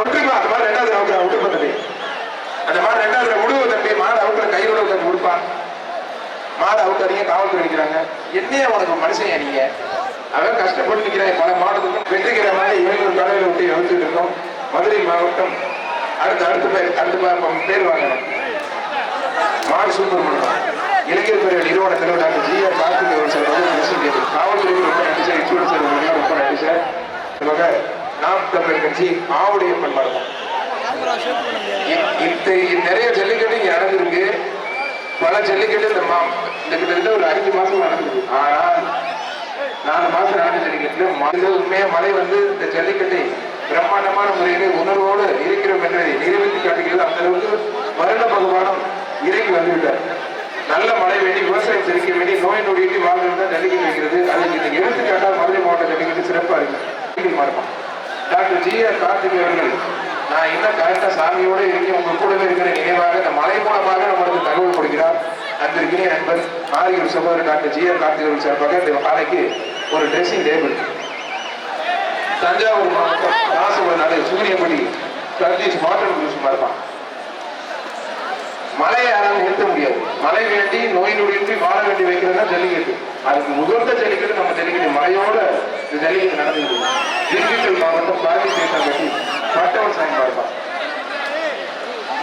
விட்டுருப்பா. அந்த மாதிரி ரெண்டாவது அவுட் அவுட் பண்ணி அந்த மாதிரி ரெண்டாவது விடுவ தம்பி. மாடு அவுட்ல கையோட தம்பி கொடுப்பான் மாடு அவுட் அடிங்க காவல்துறை அடிக்கிறாங்க என்னையே உனக்கு மனுஷன் நீங்க? அவன் கஷ்டப்பட்டு நிற்கிறேன் பல மாவட்டத்துக்கும் வெற்றிக்கிற மாதிரி இவங்க ஒரு கடவுளை விட்டு எழுத்துட்டு இருக்கோம். மதுரை மாவட்டம். அடுத்து அடுத்த பேர் அடுத்த பேர் வாங்கணும். மாடு சூப்பர் பண்ணுவோம் இளைஞர் பேர் நிறுவன தலைவர் டாக்டர் ஜி ஆர் கார்த்திக் அவர்கள் சார். வந்து பேசும் காவல்துறைக்கு ரொம்ப நன்றி சார் இன்சூரன்ஸ் ரொம்ப நன்றி சார். நாம் தமிழர் கட்சி ஆவுடைய பண்பாடு நிறைய ஜல்லிக்கட்டு இங்க நடந்திருக்கு. பல ஜல்லிக்கட்டு இந்த மா இந்த கிட்டத்தட்ட ஒரு அஞ்சு மாசம் நடந்திருக்கு. ஆனால் நாலு மாசம் நடந்த ஜல்லிக்கட்டுல மனித உண்மையா வந்து இந்த ஜல்லிக்கட்டை பிரம்மாண்டமான முறையிலே உணர்வோடு இருக்கிறோம் என்பதை நிரூபித்து காட்டுகிறது. அந்த அளவுக்கு வருட பகவானம் இறங்கி வந்துவிட்டார் நல்ல மழை வேண்டி விவசாயம் செழிக்க வேண்டி நோய் நொடியிட்டு வாழ்கிறது தான் ஜல்லிக்கட்டு வைக்கிறது. அதுக்கு இந்த எடுத்துக்காட்டாக மதுரை மாவட்ட ஜல்லிக்கட்டு சிறப்பாக இருக்கு மாறுமா டாக்டர் ஜி ஆர் கார்த்திக் அவர்கள் நான் இன்னும் கரெக்டாக சாமியோட இருக்கேன் உங்கள் கூடவே இருக்கிற நினைவாக இந்த மலை மூலமாக நம்மளுக்கு தகவல் கொடுக்கிறார். அன்பிற்கினிய நண்பர் ஆரியூர் சகோதரர் டாக்டர் ஜி ஆர் கார்த்திக் அவர்கள் சார்பாக இந்த காலைக்கு ஒரு ட்ரெஸ்ஸிங் டேபிள் தஞ்சாவூர் மாவட்டம் ராசபுரம் நாடு சூரியபடி பிரதீஷ் மாற்றம் குரூஸ் இருப்பான் மலையை யாராலும் நிறுத்த முடியாது. மலை வேண்டி நோய் நொடியின்றி வாழ வேண்டி வைக்கிறதுனா ஜல்லிக்கட்டு. அதுக்கு முதல்ல ஜல்லிக்கட்டு நம்ம ஜல்லிக்கட்டு மலையோட இந்த ஜல்லிக்கட்டு நடந்தது திண்டுக்கல் மாவட்டம் பாரதி தேட்டம் கட்டி பட்டவன் சாமி பார்ப்பான்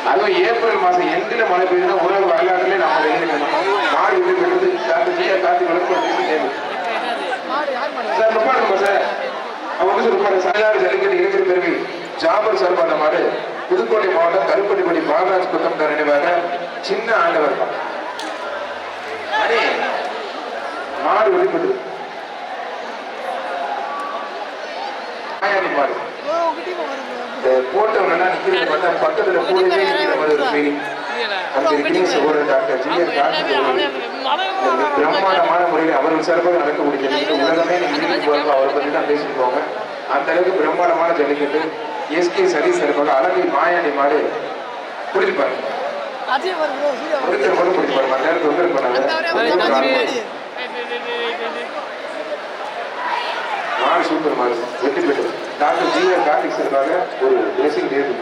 அதுவும் ஏப்ரல் மாசம் எண்டில மழை பெய்யுதுன்னா உலக வரலாற்றுல நம்ம ஜல்லிக்கட்டு மாடு வீடு பெற்றது காத்து ஜியா காத்து வளர்ப்பு சார் ரொம்ப சார்? அவங்க சொல்லுவாங்க சாயாறு ஜல்லிக்கட்டு இருக்கிற பிறகு ஜாபர் சார் பண்ண மாடு புதுக்கோட்டை மாவட்டம் கருப்பட்டிப்படி பாலராஜ் குத்தம் நினைவாக சின்ன ஆண்டவர் மாடு வெளிப்பட்டு மாடு. நிக்கிறது பார்த்தா பக்கத்துல கூடவே நிக்கிற மாதிரி ஒரு ஃபீலிங். அந்த டாக்டர் பிரம்மாண்டமான முறையில் அவர்கள் சார்பாக நடக்கக்கூடிய உலகமே அவரை பத்தி தான் பேசிட்டு போங்க அந்த அளவுக்கு பிரம்மாண்டமான ஜல்லிக்கட்டு. எஸ்கே அழகை மாயாண்டி மாடு குடிப்பாரு. ஒருத்தர் கூட குடிப்பாரு. மற்ற நேரத்தில் வந்து பண்ணாங்க மாடு சூப்பர் மாடு வெற்றி பெற்று டாக்டர் ஜி ஆர் கார்த்திக் சார்பாக ஒரு ட்ரெஸ்ஸிங் டேபிள்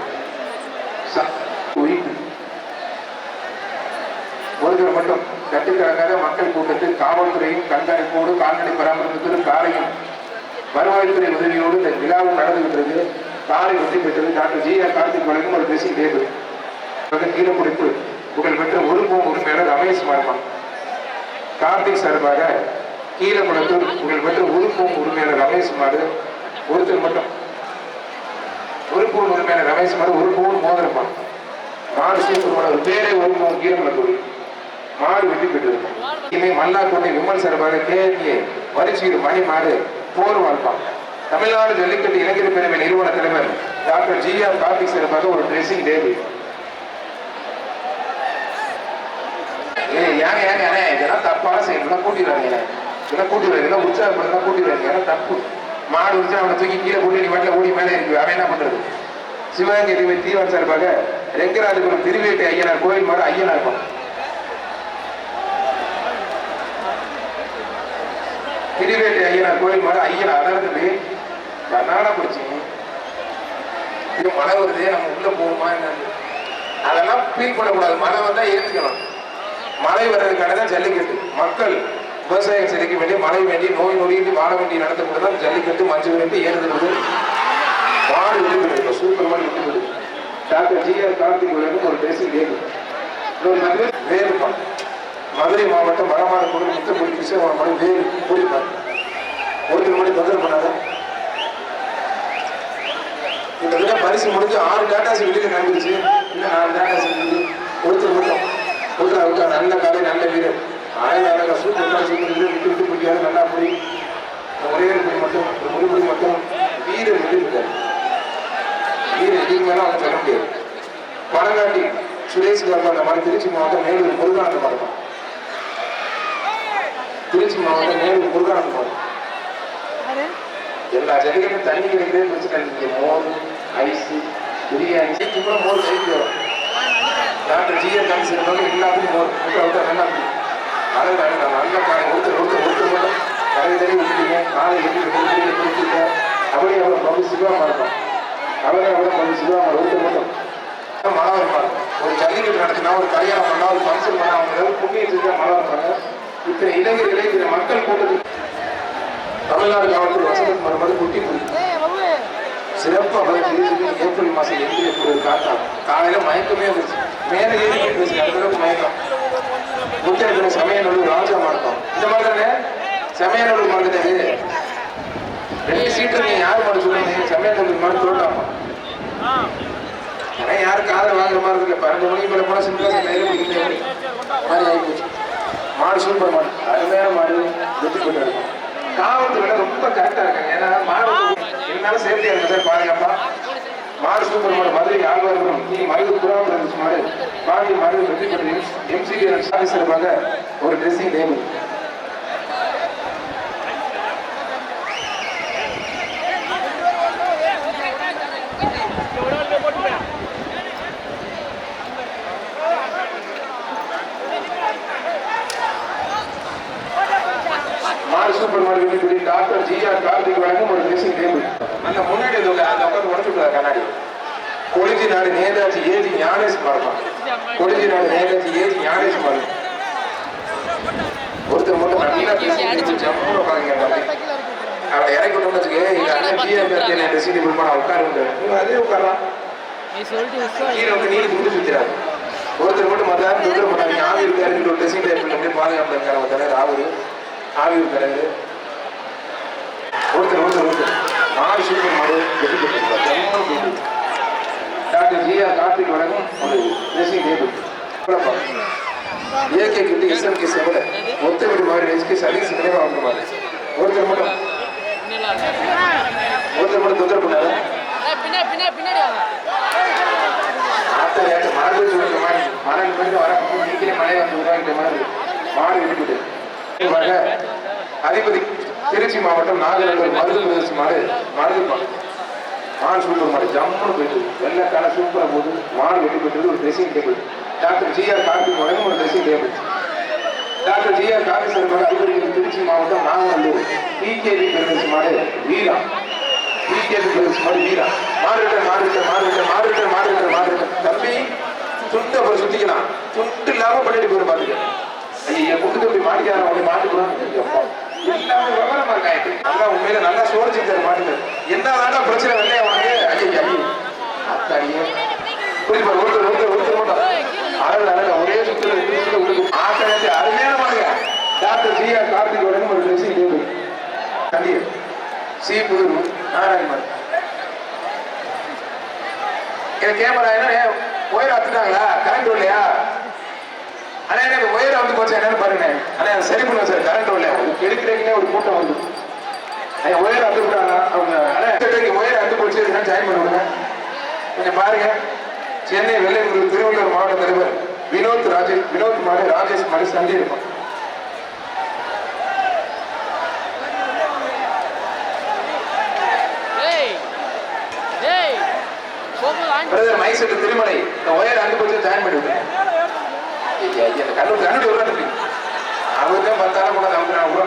ஒருவர் மட்டும் கட்டுக்கடங்காத மக்கள் கூட்டத்தில் காவல்துறையும் கண்காணிப்போடு கால்நடை பராமரிப்பதிலும் காலையும் வருவாய்த்துறை உதவியோடு இந்த விழாவும் நடந்துகிட்டு காலை வெற்றி பெற்றது டாக்டர் ஜி ஆர் கார்த்திக் வழங்கும் ஒரு ட்ரெஸ்ஸிங் டேபிள் கீழே பிடிப்பு புகழ் பெற்ற உறுப்பும் உரிமையாளர் ரமேஷ் மார்மா கார்த்திக் சார்பாக கீழே குளத்தூர் புகழ் பெற்ற உறுப்பும் உரிமையாளர் ரமேஷ் மாறு ஒருத்தர் மட்டும். உறுப்பும் உரிமையாளர் ரமேஷ் மாறு ஒரு பவுன் மோதிரப்பான் மாடு. சூப்பர் ஒரு பேரே ஒரு மூணு கீழே குளத்தூர் மாடு வெற்றி பெற்றிருக்கும் இனிமே மல்லாக்கோட்டை விமல் சார்பாக கேள்வியை வரிசீடு மணி மாறு போர் வாழ்ப்பான் தமிழ்நாடு ஜல்லிக்கட்டு இளைஞர் பேரவை நிறுவன தலைவர் டாக்டர் ஜி ஆர் கார்த்திக் சிறப்பாக ஒரு ட்ரெஸ்ஸிங் டேபிள் ஏய் ஏங்க ஏங்க ஏங்க இதெல்லாம் தப்பான செயல். இதெல்லாம் கூட்டிடுறாங்க இதெல்லாம் கூட்டிடுறாங்க. இதெல்லாம் உற்சாகப்படுத்தா கூட்டிடுறாங்க. ஏன்னா தப்பு. மாடு உற்சாகம் அவனை தூக்கி கீழே போட்டு நீ வாட்டில் ஓடி மேலே இருக்கு. அவன் என்ன பண்றது? சிவகங்கை திருவி தீவன் சார்பாக ரெங்கராஜபுரம் திருவேட்டை ஐயனார் கோயில் மாடு ஐயனார் இருக்கும் திருவேட்டை ஐயனார் கோயில் மாடு ஐயனார். அடர்ந்து கர்நாடகா பிடிச்சிங்க இது மழை வருதே நம்ம உள்ள போகுமா என்னன்னு. அதெல்லாம் ஃபீல் பண்ணக்கூடாது. மழை வந்தால் ஏற்றுக்கணும் மழை வர்றதுக்கான தான் ஜல்லிக்கட்டு. மக்கள் விவசாயம் செழிக்க வேண்டிய மழை வேண்டி நோய் நொடியின்றி வாழ வேண்டிய நடத்தப்பட்டு தான் ஜல்லிக்கட்டு மஞ்சள் வேண்டி ஏறுதல் மாடு விட்டு சூப்பரமாக மாடு டாக்டர் ஜி ஆர் கார்த்திக் உலகம் ஒரு பேசி டேபிள் இன்னொரு நண்பர் மதுரை மாவட்டம் வடமாடு குழு முத்தக்குடி கிருஷ்ணவரம் மணி வேறு கூடிப்பார் ஒருத்தர் மணி தொந்தரவு பண்ணாதான் கிட்டத்தட்ட பரிசு முடிஞ்சு ஆறு டாட்டாஸ் வெளியில நடந்துச்சு. இன்னும் நாலு டாட்டாஸ் ஒருத்தர் மட்டும் ஒருத்தர் அவுட்டா நல்ல காலை நல்ல வீரர். ஆயிரம் அழகா சூப்பர் சூப்பர் வீரர் விட்டு விட்டு பிடிக்காது நல்லா இந்த ஒரே ஒரு மட்டும் ஒரு முடி புடி மட்டும் வீரர் விட்டு இருக்காரு. வீரர் இதுக்கு மேல அவங்க சொல்ல முடியாது. பணங்காட்டி சுரேஷ் கர்மா அந்த மாதிரி திருச்சி மாவட்டம் மேலூர் முருகானந்த மாவட்டம் திருச்சி மாவட்டம் மேலூர் முருகானந்த மாவட்டம் எல்லா ஜல்லிக்கட்டும் தண்ணி கிடைக்கிறதே பிரச்சனை மோர் ஐஸு பெரிய சீட்டு கூட மோர் கைக்கு வரும். டாக்டர் ஜிஎன் காந்தி சொல்லுவாங்க எல்லாத்துக்கும் மோர். முட்டை விட்டா நல்லா இருக்கும் அழகு அழகு நல்ல காலை ஒருத்தர் ஒருத்தர் ஒருத்தர் மட்டும் கரை தறி விட்டுட்டீங்க காலை எப்படி கபடி அவ்வளோ பகுதி சிவமாக இருக்கும் கபடி அவ்வளோ பகுதி சிவமாக ஒருத்தர் மட்டும். மழை இருப்பாங்க ஒரு ஜல்லிக்கட்டு நடத்தினா ஒரு கல்யாணம் பண்ணா ஒரு ஃபங்க்ஷன் பண்ணா அவங்க ஏதாவது புண்ணியத்துக்கு மழை இருப்பாங்க இத்தனை இளைஞர்களை இத்தனை மக்கள் கூட்டத்தில் தமிழ்நாடு காவல்துறை வசந்தம் மறுபடி குட்டி பிடிக்கும் சிறப்பாக ஏப்ரல் மாதம் எப்படி எப்படி ஒரு காத்தா. காலையில மயக்கமே வந்துச்சு மேலே ஏறி போயிட்டு அந்த அளவுக்கு மயக்கம். புத்தகத்துல சமயநல்லூர் ராஜா மார்க்கம் இந்த மாதிரி தானே சமயநல்லூர் மார்க்கத்தை ரெண்டு சீட்டு நீங்க யார் மாடு சொல்லுங்க? சமயநல்லூர் மாடு தோட்டாமா ஆனா யாரும் காதல் வாங்குற மாதிரி இல்லை பன்னெண்டு மணிக்கு மேல போனா சிம்பிளா நேரம் மாதிரி. ஆகி போச்சு. மாடு சூப்பர் மாடு. அருமையான மாடு. வெற்றி போட்டு இருக்கும் காவல்துறை ரொம்ப கரெக்டா இருக்காங்க. ஏன்னா மாடு இருந்தாலும் சேஃப்டியா இருக்கு சார் பாதுகாப்பா மாடு சூப்பர் மாடு மதுரை ஆழ்வார்களும் நீ மருது புறாமல் இருந்துச்சு மாடு. பாண்டி மருது வெற்றி பெற்று எம்சிடி சாதிச்சிருப்பாங்க ஒரு ட்ரெஸ்ஸிங் டேபிள் மாடு சூப்பர் மாடு வெற்றி பெற்று டாக்டர் ஜி ஆர் கார்த்திக் வழங்கும் ஒரு ட்ரெஸ்ஸிங் டேபிள் அந்த முன்னாடி அந்த அந்த உட்காந்து உடச்சுட்டார் கண்ணாடி கொடிஞ்சி நாடு நேதாஜி ஏஜி ஞானேஷ் மாறுமா கொடிஞ்சி நாடு நேதாஜி ஏஜி ஞானேஷ் மாறு ஒருத்தர் மட்டும் நல்லா பேசி ஜம்முன்னு உட்காருங்க பாருங்க அவரை இறக்கி விட்டோம்னு வச்சுக்க எங்க அண்ணன் ஜிஆர் கார்த்திக் ட்ரெஸ்ஸிங் டேபிள் பண்ண உட்காரு அதே உட்காரலாம் நீ சொல்லிட்டு விஸ்வா கீழே வந்து நீதி குண்டு சுத்திராரு ஒருத்தர் மட்டும் மத்தாரு தொந்தரவு பண்ணாங்க ஆவி இருக்காருன்னு ஒரு ட்ரெஸ்ஸிங் டேபிள் அப்படியே பாதுகாப்பு இருக்காரு அவர் தலைவர் ஆவூர் ஆவியும் இருக்காரு ஒருத்தர் ஒருத்தர் ஒருத்தர். நாலு சூப்பர் மாடல் எடுத்துக்கிட்டு டாக்டர் ஜி ஆர் கார்த்திக் வழங்கும் ஒரு ட்ரெஸ்ஸிங் டேபிள் ஏகே கிட்டு எஸ்எம்கே செவல ஒத்த வீடு மாதிரி எஸ்கே சர்வீஸ் நினைவாக வாங்குற மாதிரி ஒருத்தர் மட்டும். ஒருத்தர் மட்டும் தொந்தரவு பண்ணாரு. மாடு மாடு பின்னாடி வாங்க ஆத்தா ஏற்ற மழை சொல்ற மாதிரி. மழை பெய்து வர நீங்களே மழை வந்து உருவாக்கிட்ட மாதிரி. மாடு இருக்குது அதிபதி திருச்சி மாவட்டம் நாகநல்லூர் மருது பிரதேச மாடு மருதுப்பா மாடு சூப்பர் மாடு ஜம்முன்னு போயிட்டு வெள்ளக்கால சூப்பரா போகுது. மாடு வெட்டி போயிட்டு ஒரு dressing table doctor G R Karthik ஒரு dressing table doctor G R Karthik sir மாடு அதிபதி திருச்சி மாவட்டம் நாகநல்லூர். பிகேபி பிரதேச மாடு வீரா. பிகேபி பிரதேச மாடு வீரா. மாறுகிட்ட மாறுகிட்ட மாறுகிட்ட மாறுகிட்ட மாறுகிட்ட மாறுகிட்ட தம்பி துண்டு அப்புறம் சுத்திக்கலாம். துண்டு இல்லாம பண்ணிட்டு போய் பாத்துக்க. ஐயா கொடுத்து தம்பி மாட்டிக்காரன் அப்படி மாட்டிக்கலாம் எல்லாமே விவரமா இருக்காங்க நல்லா உண்மையில நல்லா சோடிச்சுட்டாரு மாட்டுக்கு. என்ன வேணா பிரச்சனை வெள்ளையா உனக்கு ஐயா ஐயோ அத்தாடியே. புரியுது ஒருத்தர் ஒருத்தர் ஒருத்தர் மட்டும். அழகு அழகு ஒரே சுத்துல ரெண்டு அருமையான மாடுங்க. டாக்டர் ஜி ஆர் கார்த்திக் உடனே ஒரு ட்ரெஸ்ஸிங் டேபிள் கண்டிப்பா சி புதூர் நாராயணன் கேமரா என்ன? ஒயர் அத்துட்டாங்களா? கரண்ட் இல்லையா அண்ணா எனக்கு ஒயர் வந்து போச்சு என்னன்னு பாருங்க. அண்ணா சரி பண்ணுங்க சார் கரண்ட் இல்லையா எடுக்கிறீங்களே ஒரு கூட்டம் வந்து. ஐயா ஒயர் அத்து விட்டாங்க அவங்க அண்ணா ஒயர் அத்து போச்சு இதுனா ஜாயின் பண்ணி விடுங்க கொஞ்சம் பாருங்க. சென்னை வெள்ளையங்குடி திருவள்ளூர் மாவட்ட தலைவர் வினோத் ராஜேஷ் வினோத் மாடு ராஜேஷ் மாடு சண்டே இருக்கும். பிரதர் மைசூர் திருமலை இந்த ஒயர் அண்டு போச்சு ஜாயின் பண்ணி விடுங்க ஐயா, ஐயா, இந்த அவர் தான் பத்தாயிரம் கூட அமுக்குறாங்க கூட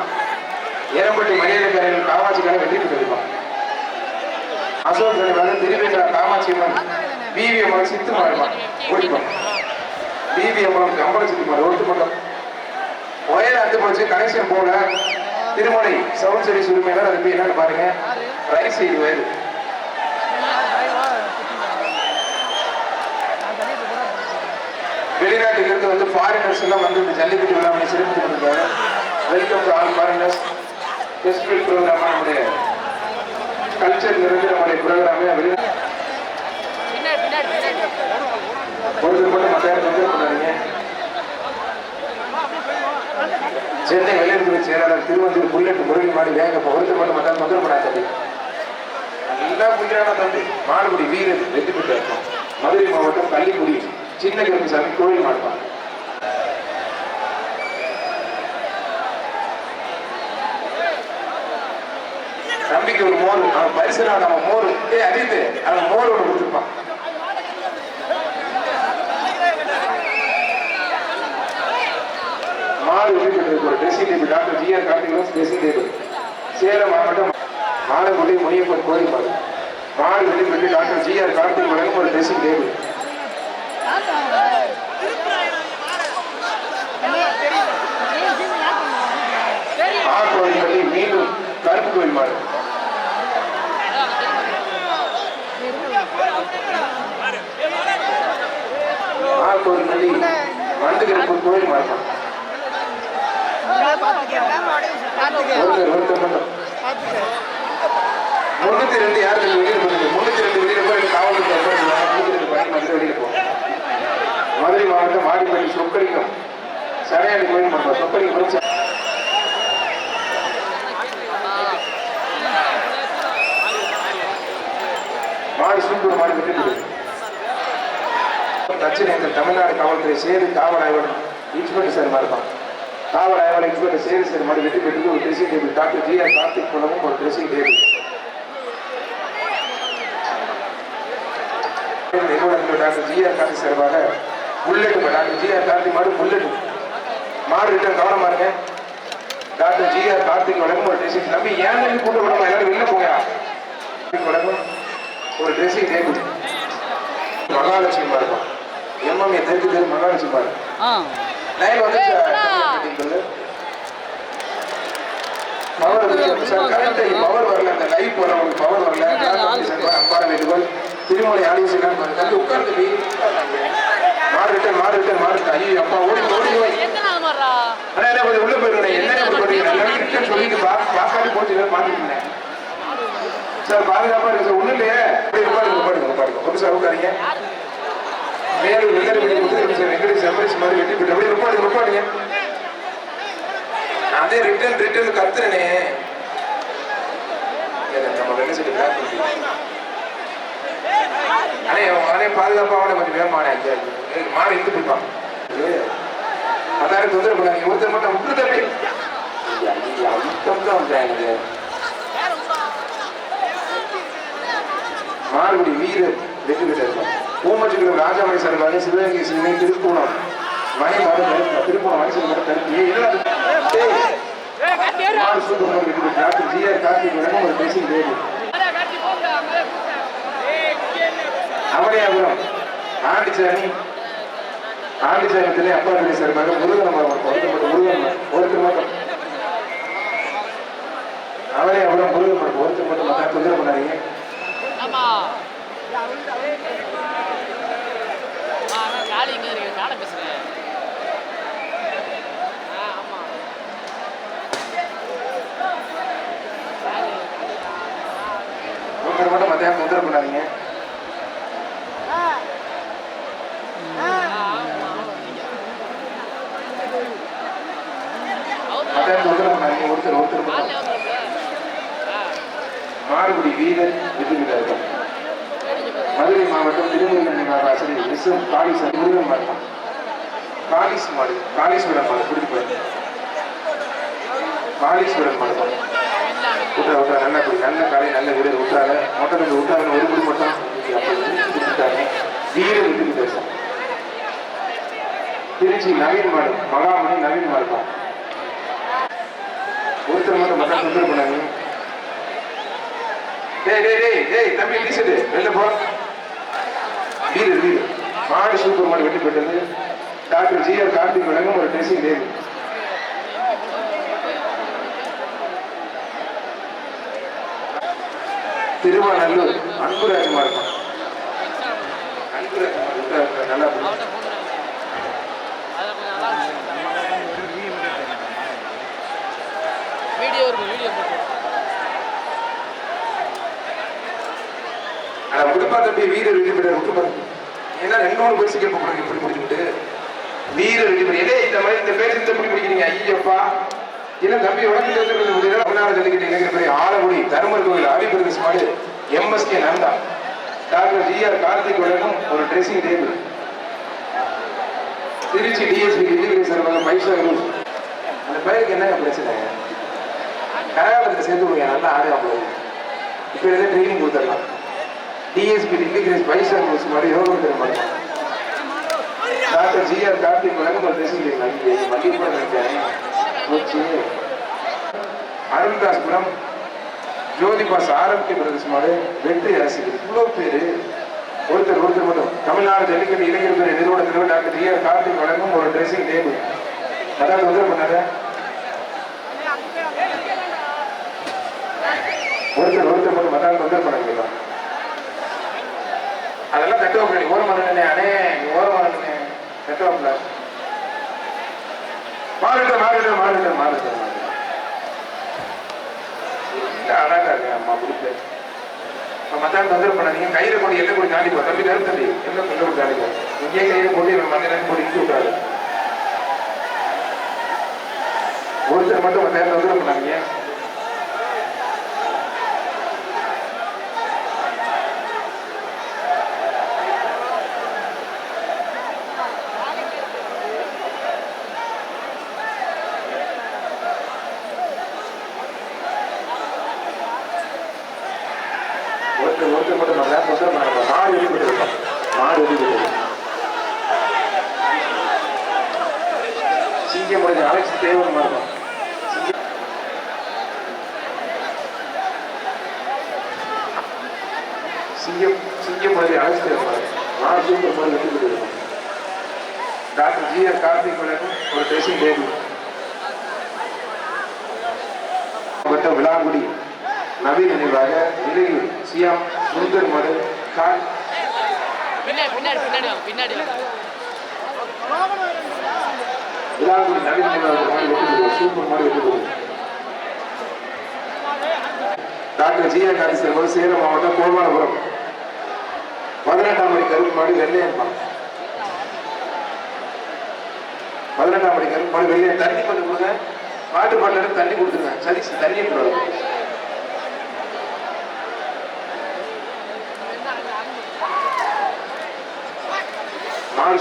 ஏரம்பட்டி மரியாதைக்காரர்கள் காமாட்சி வெற்றி பெற்றிருப்பான் அசோக் கணவன் திருவேண்டா காமாட்சி அம்மன் பிவி அம்மன் சித்து மாறுமா? ஓடிப்பான் பிவி அம்மன் கம்பள சித்து மாறு ஒருத்து மட்டும் ஒயர் அந்து போச்சு கனெக்ஷன் போல திருமலை சவுண்ட் சரி சுருமையில அது போய் என்னன்னு பாருங்க. ரைஸ் செய்து வயது. வெளிநாட்டுக்கு வந்து ஃபாரினர்ஸ் எல்லாம் வந்து இந்த ஜல்லிக்கட்டு விழாவை சிறப்பித்து கொண்டிருக்காங்க. Welcome to all foreigners festival program நம்முடைய கல்ச்சர் நிறைஞ்ச நம்முடைய ப்ரோக்ராமே வெளிநாட்டு ஒருத்தர் மட்டும் மத்தியானம் தொந்தரவு பண்ணாதீங்க சென்னை வெளியுறவுத்துறை செயலாளர் திருவந்தூர் புல்லட் முருகன் மாடி வேக ஒருத்தர் மட்டும் மத்தியானம் தொந்தரவு பண்ணாதீங்க. நல்லா புரியாத தம்பி மாடுபடி வீரர் வெற்றி பெற்றிருக்கோம் மதுரை மாவட்டம் கள்ளிக்குடி. சின்ன சாமி கோயில் மாடுப்பான் தம்பிக்கு ஒரு மோர் அவன் பரிசுல நம்ம மோர். ஏ அறிந்து அவன் மோர் ஒன்று கொடுத்துருப்பான். மாடு வெளியிட்டு ஒரு dressing table doctor G R கார்த்திகோஸ் dressing table Salem மாவட்டம் மாலங்குடி முனியப்பன் கோயில் பெற்று டாக்டர் ஜி ஆர் கார்த்திக் வழங்கும் ஒரு ட்ரெஸ்ஸிங் டேபிள் கருப்பு கோவில் மாடு மாடு ஒருத்தர் ஒருத்தர் மட்டும் முன்னூத்தி ரெண்டு யாருக்கு வெளியில போகுது முன்னூத்தி ரெண்டு வெளியில போய் காவல்துறை முன்னூத்தி ரெண்டு வந்து வெளியில போகும் மதுரை மாவட்டம் மாடிப்பள்ளி சொக்கரிக்கும் சரையாடி கோயில் மண்டபம் சொக்கலிங்கம் குறிச்சு தமிழ்நாடு காவல்துறை சேது காவல் ஆய்வாளர் இன்ஸ்பெக்டர் சார் மாதிரி காவல் ஆய்வாளர் இன்ஸ்பெக்டர் சேது சார் மாதிரி வெற்றி பெற்று ஒரு dressing table doctor G R Karthik குலமும் ஒரு ட்ரெஸ்ஸிங் டேபிள் நிறுவனத்தில் டாக்டர் ஜி ஆர் கார்த்திக் சார்பாக bullet doctor G R Karthik மாடு புல்லட் மாடு ரிட்டர்ன் கவனமா இருங்க. டாக்டர் ஜி ஆர் கார்த்திக் வழங்கும் ஒரு ட்ரெஸ்ஸிங் நம்பி ஏன் நம்பி கூட்ட எல்லாரும் வெளில போங்க. வழங்கும் ஒரு ட்ரெஸ்ஸிங் டேபிள் மகாலட்சுமி மார்க்கம் எம்எம்ஏ தெற்கு தெரு மகாலட்சுமி லைவ் வந்து. பவர் சார் கரெக்ட் பவர் வரல. அந்த லைவ் போறவங்களுக்கு பவர் வரல. அம்பார வேண்டுகோள் திருமலை ஆடியன்ஸ் வந்து உட்கார்ந்து மாறு ரிட்டன் மாறு ரிட்டன் மாறு ஐயோ அப்பா ஓடி ஓடி அண்ணா என்ன கொஞ்சம் உள்ள போயிருக்கேன் என்ன சொல்லிட்டு பா பாக்காடி போச்சு பாத்துக்கிட்டேன் சார் பாதுகாப்பா இருக்கு சார் ஒண்ணு இல்லையே அப்படியே பாருங்க பாருங்க உட்காருங்க ஒரு சார் உட்காருங்க மேலும் வெள்ளரி சார் வெங்கடேஷ் எம்எஸ் மாதிரி வெட்டி போட்டு அப்படியே உட்காருங்க உட்காருங்க நான் அதே ரிட்டர்ன் ரிட்டர்ன் கத்துறனே நம்ம வெங்கடேஷ் சட்டை பிளாக் பண்ணிட்டீங்க அண்ணே அண்ணே பாதுகாப்பாக கொஞ்சம் வேகமான ஐயா எனக்கு மாடு இழுத்து போய்ப்பான் அதாரு தொந்தரவு பண்ணாங்க ஒருத்தர் மட்டும் விட்டு தம்பி ஐயா, ஐயா, அழுத்தம் தான் வந்தாங்க மாறுபடி வீரர் வெற்றி பெற்றார். பூமச்சுக்கிற ராஜாமணி சார் சார்பாக சிவகங்கை சிவனை திருப்பூணம் மணி மாடு திருப்பூணம் மணி சிவன் தடுப்பு ஏய், டாக்டர் ஜி ஆர் கார்த்திக் வழங்கும் ஒரு ட்ரெஸ்ஸிங் டேபிள் அவனியாபுரம் ஆண்டிச்சாமி ஆண்டிச்சாமத்திலே அப்பா துறை சார்பாக முருகன் மரம் ஒருத்தர் முருகன் ஒருத்தர் மட்டும். அவரே அவனியாபுரம் முருகன் மரம் ஒருத்தர் மட்டும் தொந்தரவு பண்ணாதீங்க. ஆமா. ஆ காலி இங்கே இருக்கேன் காலை பேசுகிறேன் ஆ ஆமாம் மட்டும் மத்தியானம் தொந்தரவு பண்ணாதீங்க மத்தியானம் தொந்தரவு பண்ணாதீங்க ஒருத்தர் ஒருத்தர் மட்டும் காலையில் வந்துருக்கு ஆ மாறுபடி வீரர் வெற்றி பெற்றார்கள் மதுரை மாவட்டம் திருமுருகன் ஆசிரியர் எஸ் எம் காளிஸ் முருகன் மாவட்டம் காளிஸ் மாடு காளீஸ்வரன் மாடு பிடிச்சு போய். விட்டா விட்டா நல்லா விட்டுற நல்ல குடி நல்ல காலை நல்ல வீரர் விட்டாங்க மொட்டை ரெண்டு விட்டாங்க ஒரு குடி மட்டும் விட்டாங்க வீரர் விட்டு பேசும் திருச்சி நவீன் மாடு மகாமணி நவீன் மாடு தான். ஒருத்தர் மட்டும் மக்கள் தொந்தரவு பண்ணாங்க டேய் டேய் டேய் டேய் தம்பி டீசர்ட் வெளில போ. வீரர் வீரர் மாடு சூப்பர் மாடு வெட்டி போயிட்டு டாக்டர் ஜி ஆர் கார்த்திக் வழங்கும் ஒரு ட்ரெஸ்ஸிங் டேபிள் திருவாநல்லூர் அன்புராஜ் மார்க்கம் அன்புராஜ் மார்க்கம் நல்லா வீடியோ வீடியோ வீரர் விட்டு பாருங்க ஏன்னா ரெண்டு மூணு பேர் சிக்கல் போடுறாங்க இப்படி பிடிச்சிக்கிட்டு வீரர் வெற்றி பெற்ற இதே இந்த மாதிரி இந்த பேர் இந்த இப்படி பிடிக்கிறீங்க? ஐயப்பா. ஏன்னா தம்பி உனக்கு தெரிஞ்ச முடியல பதினாறு ஜல்லிக்கட்டு இளைஞர் பெரிய ஆலங்குடி தருமர் கோவில் ஆதிபிரதேச மாடு MSK Nanda. Doctor G R Karthik வழங்கும் ஒரு dressing table Trichy DSP Vijay சார்பாக பைசா ரூல்ஸ் அந்த பையனுக்கு என்ன பிரச்சனை? கரகாலத்தில் சேர்த்து விடுங்க நல்லா ஆடுவாங்க இப்போ எதாவது ட்ரெயினிங் கொடுத்துடலாம். டிஎஸ்பி டிகிரி பைசா ரூல்ஸ் மாதிரி யோகா மாதிரி டாக்டர் ஜிஆர் கார்த்திக் வழங்கும் ஒரு ட்ரெஸ்ஸிங் டேபிள் வண்டி அருள்தாஸ்புரம் ஜோதிபாஸ் ஆரோக்கிய பிரதேச மாடு வெற்றி அரசு இவ்வளவு பேரு ஒருத்தர் ஒருத்தர் மட்டும். தமிழ்நாடு ஜல்லிக்கட்டு இளைஞர் துறை நிறுவனத்தில் டாக்டர் ஜிஆர் கார்த்திக் வழங்கும் ஒரு ட்ரெஸ்ஸிங் டேபிள் அதாவது உதவி பண்ணாரு ஒருத்தர் ஒருத்தர் மட்டும் மத்தாள் வந்து பண்ண அதெல்லாம் தட்டுவோம் நீ ஓரம் அண்ணே நீ ஓரம் மாறிட்ட மாறிட்ட மாறிட்ட மாறிட்ட அழகா இருக்கு அம்மா கொடுத்து மத்தாள் தொந்தரவு பண்ணாதீங்க. கையில கொண்டு எல்லை கூட தாண்டி போ? தம்பி கருப்பு தம்பி. எல்லை கொண்டு தாண்டி போ? இங்கே கையில கொண்டு போட்டு இட்டு விட்டாரு ஒருத்தர் மட்டும் மத்தாள் தொந்தரவு பண்ணாதீங்க. ஒருத்தர் ஒருத்தர் மட்டும் நம்ம தொந்தரவு பண்ணாங்க மாடு வெளிப்பட்டு மாடு வெளிப்பட்டு சிங்கம் முடிஞ்ச அழைச்சி தேவன் மாறும் சிங்கம் சிங்கம் முடிஞ்ச அழைச்சி தேவன் மாடு. சூப்பர் மாடு வெட்டி டாக்டர் ஜி ஆர் கார்த்திக் வழங்கும் ஒரு ட்ரெஸ்ஸிங் டேபிள் மாவட்டம் விளாங்குடி. நவீன நினைவாக நிலையூர் சியாம் சுந்தர் மடு கால் பின்னாடி பின்னாடி நவீன சூப்பர் போடுவோம் doctor G R Karthik Selvam Salem மாவட்டம் கோபாலபுரம் பதினெட்டாம் மணி கருப்பு மாடு வெள்ளையன் மாடு பதினெட்டாம் மணி கருப்பு மாடு வெள்ளையன் தண்ணி கொஞ்சம் கொடுங்க மாட்டு பாட்டில தண்ணி கொடுத்துருங்க சரி தண்ணி கொடுங்க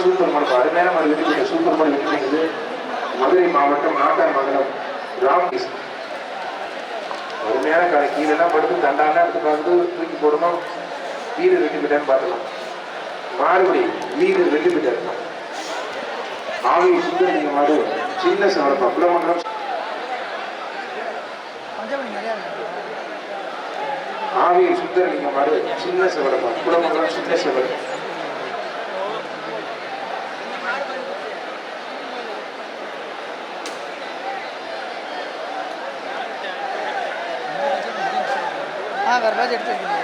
சூப்பர் மாடு அருமையான மாடு வெற்றி சூப்பர் மாடு வெற்றி பெற்றது மதுரை மாவட்டம் நாட்டார் மண்டலம் ராம் அருமையான கடை கீழெல்லாம் படுத்து தண்டாலாம் எடுத்து பார்த்து தூக்கி போடணும். வீரர் வெற்றி பெற்றான்னு பார்க்கலாம் மாறுபடி வீரர் வெற்றி பெற்றார் ஆவி சுந்தரலிங்க மாடு சின்ன சமரப்பா குலமங்கலம். ஆவியில் சுந்தரலிங்க மாடு சின்ன சவரப்பா குலமங்கலம் சின்ன சவரம். ஆ பேஜ் எடுத்து வைக்கணும்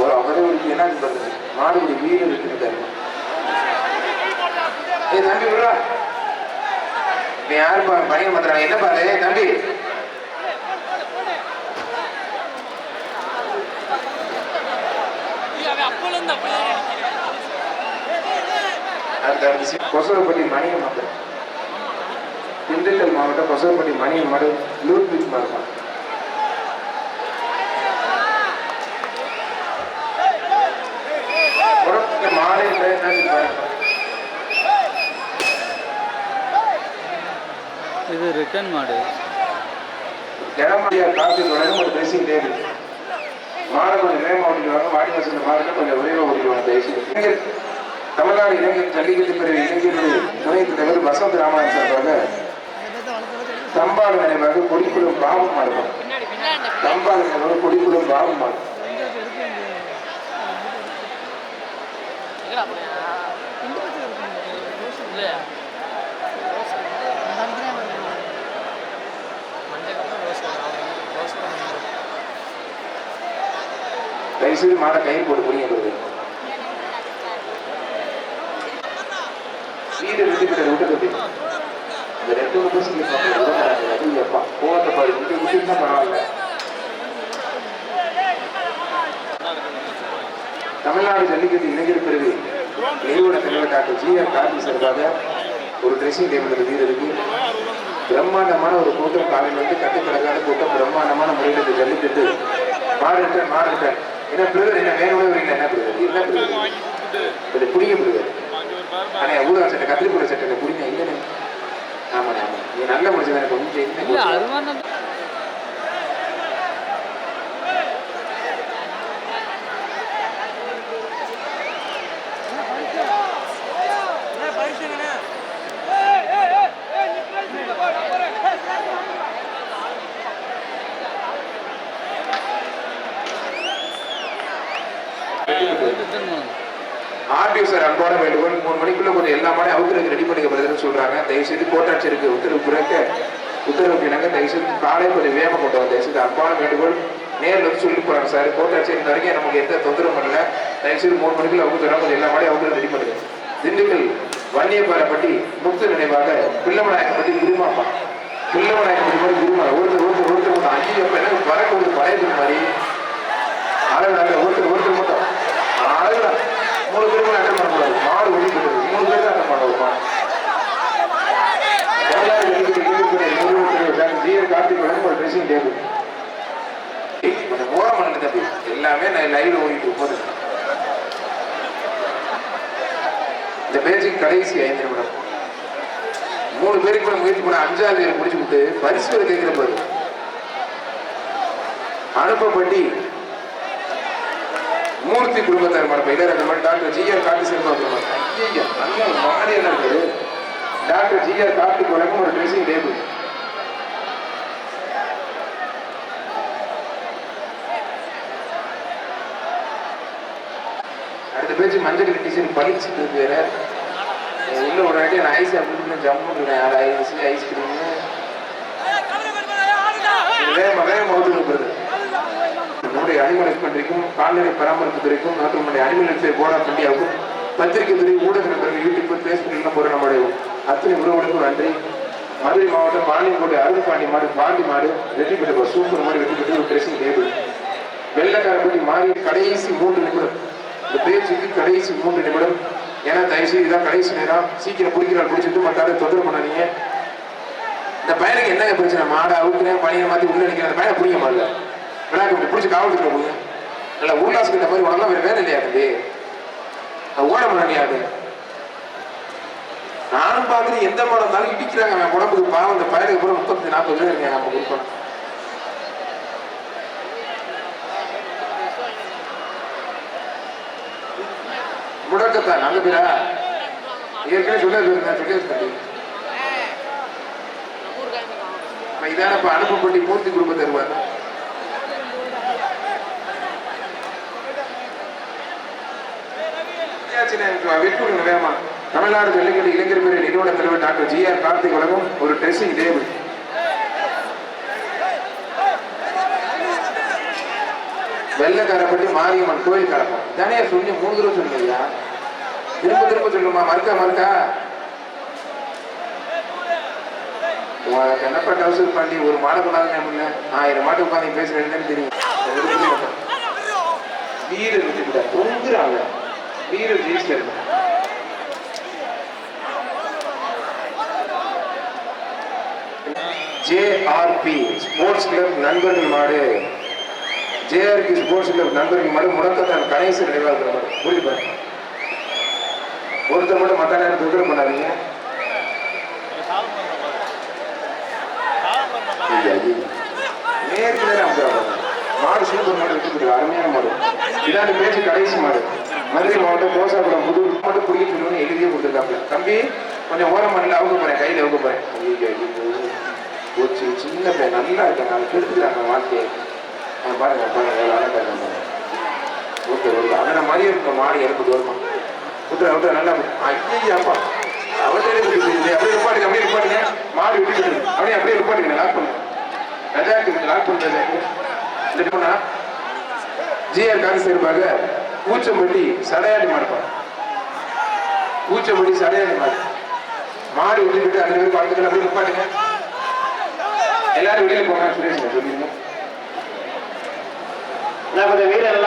ஒரு ஒரு என்ன மாடுபடி வீடு தம்பி நீ யாருப்பா பண்றாங்க என்ன பாரு? தம்பி அவன் அப்போலேருந்து அப்படியே அடுத்து கொசவப்பட்டி மணியம் மக்கள் திண்டுக்கல் மாவட்டம் கொசவப்பட்டி மணியம் மாடு லூட்விக் மாடு மாலை பாருங்க இது ரிட்டர்ன் மாடு. ஜனமரியா காப்பி வழங்கும் ஒரு ட்ரெஸ்ஸிங் டேபிள் மாடை கொஞ்சம் வேகமாக ஓடிடுவாங்க வாடி வசந்த மாடை கொஞ்சம் விரைவாக ஓடிடுவாங்க தயவுசெய்து இளைஞர் தமிழ்நாடு இளைஞர் ஜல்லிக்கட்டு பிரிவு இளைஞர்கள் துணைத் தலைவர் வசந்த் ராமன் சார்பாக தம்பாடு நினைவாக கொடிக்குளம் பாபு மாடுவோம் தம்பாடு நினைவாக கொடிக்குளம் பாபு மாடு. எங்கடா போனியா இல்லையா மண்டே அப்புறம் ரோஸ் தயவுசெய்து மாடை கையில் போட்டு புரியுங்கிறது வீடு ரெண்டு கிட்ட இந்த ரெண்டு மூணு பசங்க அது எப்பா போகத்த பாரு இங்க விட்டுருந்தா பரவாயில்ல தமிழ்நாடு ஜல்லிக்கட்டு இளைஞர் பிரிவு நிறுவன தலைவர் டாக்டர் ஜி ஆர் கார்த்தி சார்பாக ஒரு ட்ரெஸ்ஸிங் டேபிள் வீரருக்கு பிரம்மாண்டமான ஒரு கூட்டம் காலையில் வந்து கட்டுக்கடக்காத கூட்டம் பிரம்மாண்டமான முறையில் இந்த ஜல்லிக்கட்டு மாறிட்டேன் மாறிட்டேன் என்ன பிரதர் என்ன வேணும்னு வரீங்க என்ன பிரதர் என்ன பிரதர் இது புரிய பிரதர் அண்ணே ஊதா சட்டை கத்திரிப்பூட சட்டை புடிங்க இல்லைண்ணே ஆமாண்ணே ஆமாம் நீ நல்ல மனுஷன் எனக்கு கொஞ்சம் இல்லை என்ன அது மாதிரி ஆர்டிஓ சார் அன்பான வேண்டுகோள் மூணு மணிக்குள்ள கொஞ்சம் எல்லா மாடையும் அவுத்துறதுக்கு ரெடி பண்ணிக்க பிரதர்னு சொல்றாங்க தயவு செய்து கோட்டாட்சியருக்கு உத்தரவு பிறக்க உத்தரவு இணங்க தயவு செய்து காலை கொஞ்சம் வேகம் கொண்டு வந்து தயவு செய்து அன்பான வேண்டுகோள் நேரில் வந்து சொல்லி போகிறாங்க சார். கோட்டாட்சியர் இந்த வரைக்கும் நமக்கு எந்த தொந்தரவும் பண்ணல. தயவு செய்து மூணு மணிக்குள்ள அவுத்துறோம் கொஞ்சம் எல்லா மாதிரி அவங்களும் ரெடி பண்ணுங்க. திண்டுக்கல் வன்னியப்பாறைப்பட்டி முக்த நினைவாக பிள்ளமநாயக்கப்பட்டி குருமாப்பா. பிள்ளமநாயக்கப்பட்டி மாதிரி குருமா ஒருத்தர் ஒருத்தர் ஒருத்தர் மட்டும் அஞ்சு அப்ப எனக்கு பறக்க ஒரு பழைய மாதிரி. அழகாக ஒருத்தர் ஒருத்தர் மட்டும். அழகா மூணு பேருக்கு அட்டன் பண்ண கூடாது மாடு ஒழிக்கிறது மூணு பேர் தான் அட்டன் பண்ண ஒரு மாடு எல்லாரும் வெளியிட்டு வெளியிட்டு நிறுவனத்தில் டாக்டர் ஜி ஒரு ட்ரெஸ்ஸிங் டேபிள் கொஞ்சம் ஓரம் பண்ணுங்க தம்பி எல்லாமே நான் லைவ்ல ஓடிட்டு போது இந்த பேச்சுக்கு கடைசி ஐந்து நிமிடம். மூணு பேருக்கு கூட முயற்சி பண்ண அஞ்சாவது பேர் முடிச்சு விட்டு பரிசு வேறு கேட்கிற பாரு அனுப்பப்பட்டி மூர்த்தி குடும்பத்தார் மரபு இளையராஜா மாதிரி டாக்டர் ஜி ஆர் காட்டு கார்த்தி சிறப்பா ஐயா நல்ல மாறி என்ன டாக்டர் ஜி ஆர் காட்டு வழங்கும் ஒரு ட்ரெஸ்ஸிங் டேபிள் அடுத்த பேச்சு மஞ்சள் கட்டி சரி பளிச்சுட்டு இருக்கு வேற. உள்ள ஒரு வாட்டி நான் ஐஸ் அப்படின்னு ஜம்மு யார் ஐஸ் ஐஸ்கிரீம் வேகமா வேகமா ஊற்றுறது நம்முடைய அனிமல் ஹஸ்பண்டரிக்கும் கால்நடை பராமரிப்பு துறைக்கும் மற்றும் நம்முடைய அனிமல் வெல்ஃபேர் போர்ட் ஆஃப் இந்தியாவுக்கும் பத்திரிகை துறை ஊடக நண்பர்கள் யூடியூப் ஃபேஸ்புக் போகிற நம்முடைய அத்தனை உறவுகளுக்கும் நன்றி. மதுரை மாவட்டம் பாண்டியங்கோடு அருள்பாண்டி மாடு பாண்டி மாடு வெற்றி பெற்ற சூப்பர் மாடு வெற்றி பெற்ற ஒரு ட்ரெஸ்ஸிங் டேபிள் வெள்ளக்காரப்பட்டி மாறி கடைசி மூன்று நிமிடம். இந்த பேச்சுக்கு கடைசி மூன்று நிமிடம். ஏன்னா தயவுசெய்து இதான் கடைசி நேரம். சீக்கிரம் பிடிக்கிறாள் பிடிச்சிட்டு மத்தாரு தொந்தரவு பண்ணாதீங்க. இந்த பையனுக்கு என்னங்க பிரச்சனை? மாடை அவுக்குறேன் பையனை மாற்றி உள்ள நிற்கிறேன் அந்த பையனை பிடிக்க மாட்டல விளையாட்டு பிடிச்சி காவல்துறை போங்க. நல்லா உல்லாசுக்கு இந்த மாதிரி உடம்புலாம் வேற வேலை இல்லையா அது ஓட முடியாது நானும் பார்க்குறேன் எந்த மாடம் இருந்தாலும் இடிக்கிறாங்க அவன் உடம்புக்கு பாவம். இந்த பையனுக்கு அப்புறம் முப்பத்தி நாற்பது பேர் இருக்கேன் நம்ம கொடுக்கணும் முடக்கத்தான் நல்ல பேரா? ஏற்கனவே சொல்ல சொல்லுங்க சொல்லி வச்சுட்டேன் நம்ம இதான இப்ப அனுப்பப்பட்டி மூர்த்தி குடும்பம் தருவார். வெட்டுங்க வேகமா. தமிழ்நாடு ஜல்லிக்கட்டு இளைஞர் பிரிவு நிறுவன தலைவர் டாக்டர் ஜி ஆர் கார்த்திக் வழங்கும் ஒரு ட்ரெஸ்ஸிங் டேபிள் வெள்ளக்காரப்பட்டி மாரியம்மன் கோயில் கிடப்போம் தனியா சொல்லி மூணு தடவை சொல்லுங்க திரும்ப திரும்ப சொல்லுமா மறுக்கா மறுக்கா? என்னப்பா டவுசர் பண்ணி ஒரு மாடை கொண்டாந்து முடியல ஆயிரம் மாட்டு உட்காந்து பேசுறேன்னு தெரியும். வீர விட்டுக்கிட்ட தொங்குறாங்க. வீரர் ஜெயிச்சிட்டு ஜேஆர்பி ஸ்போர்ட்ஸ் கிளப் நண்பர்கள் மாடு. ஜேஆர்கி ஸ்போர்ட்ஸ் கிளப் நண்பர்கள் மாடு முடக்கத்தான் கணேசன் நினைவாக இருக்கிற மாடு பாருங்க ஒருத்தர் மட்டும் மற்ற நேரம் தொந்தரவு பண்ணாதீங்க. ஐயா, ஐயா. நேருக்கு நேரம் மாடு சூப்பர் மாடு விட்டு அருமையான மாடு. இதான் பேச்சு கடைசி மாடு. மதுரை மாவட்டம் கோசாபுரம் புது மட்டும் பிடிக்க சொல்லணும்னு எழுதியே கொடுத்துருக்காப்ல தம்பி கொஞ்சம் ஓரம் பண்ணல அவங்க போறேன். கையில் அவங்க போறேன். சின்ன பையன் நல்லா இருக்காங்க அவங்க கெடுத்துக்கிறாங்க வாழ்க்கையை. பாருங்க பாருங்க அழகா மாதிரியே இருக்க மாடு எனக்கு தோறுமா. விட்டுற விட்டுற நல்லா ஐயா அப்பா. அப்படியே நிப்பாட்டுங்க அப்படியே நிப்பாட்டுங்க மாடு விட்டுட்டு அப்படியே அப்படியே நிப்பாட்டுங்க லாக் பண்ணுங்க இருக்குது லாக் பண்றது. இந்த பொண்ணா ஜிஆர் காந்தி சார்பாக பூச்சம்பட்டி சடையாடி மாடுப்பா பூச்சம்பட்டி சடையாடி மாடு. மாடு விட்டுட்டு அந்த பேர் பார்த்துக்கலாம் அப்படியே நிப்பாட்டுங்க எல்லாரும் வெளியில போங்க சுரேஷ் நான் கொஞ்சம் வீரர்